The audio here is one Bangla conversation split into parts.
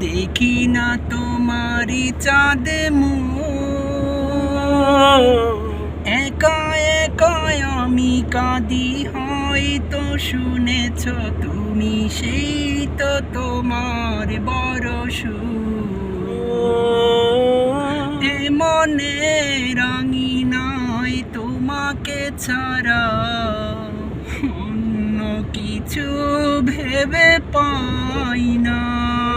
দেখি না তোমারি চাঁদ একা একা আমি কাঁদি, হয়তো শুনেছ তুমি সেই তো তোমার বড় এ মনে রাঙিনায় তোমাকে ছাড়া। অন্য কিছু ভেবে পাই না।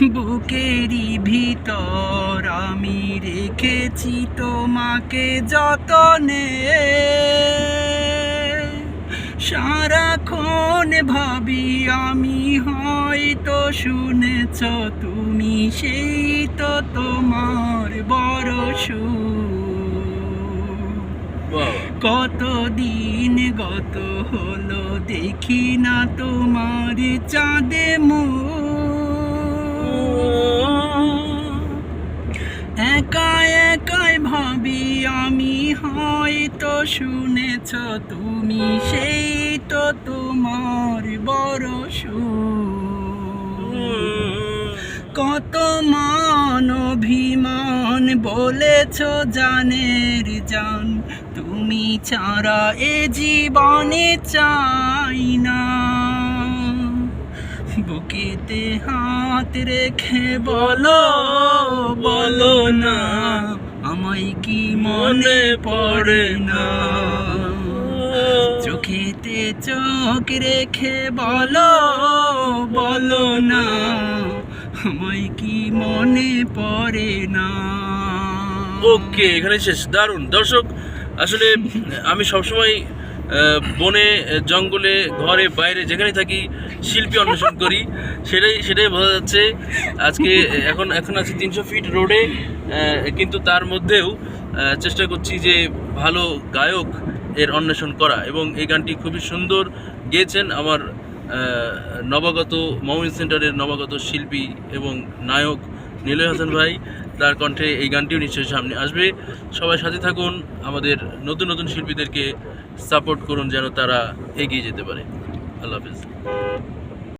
বুকেরই ভিতর আমি রেখেছি তোমাকে যতনে। সারাক্ষণ ভাবি আমি হয়তো শুনেছ তুমি সেই তো তোমার বড় কতদিন গত হলো দেখি না তোমার চাঁদে একা আমি হয়তো শুনেছ তুমি, সেই তো তোমার বড় কত মান অভিমান বলেছ জানের জান, তুমি ছাড়া এ জীবনে চাই না। বুকেতে হাত রেখে বলো বলো না। মনে পড়ে না। চোখেতে চোখ রেখে বলো বলো না, আমায় কি মনে পড়ে না? ওকে এখানে শেষ। দারুণ। দর্শক, আসলে আমি সবসময় বনে জঙ্গলে, ঘরে, বাইরে যেখানে থাকি, শিল্পী অন্বেষণ করি। সেটাই সেটাই বোঝা যাচ্ছে। আজকে, এখন এখন আছে তিনশো ফিট রোডে কিন্তু তার মধ্যেও চেষ্টা করছি যে ভালো গায়ক এর অন্বেষণ করা। এবং এই গানটি খুবই সুন্দর গেয়েছেন আমার নবাগত মমিন সেন্টারের নবাগত শিল্পী এবং নায়ক নীলয় হাসান ভাই। তার কণ্ঠে এই গানটিও নিশ্চয়ই সামনে আসবে। সবাই সাথে থাকুন, আমাদের নতুন নতুন শিল্পীদেরকে সাপোর্ট করুন যেন তারা এগিয়ে যেতে পারে। আল্লাহ হাফিজ।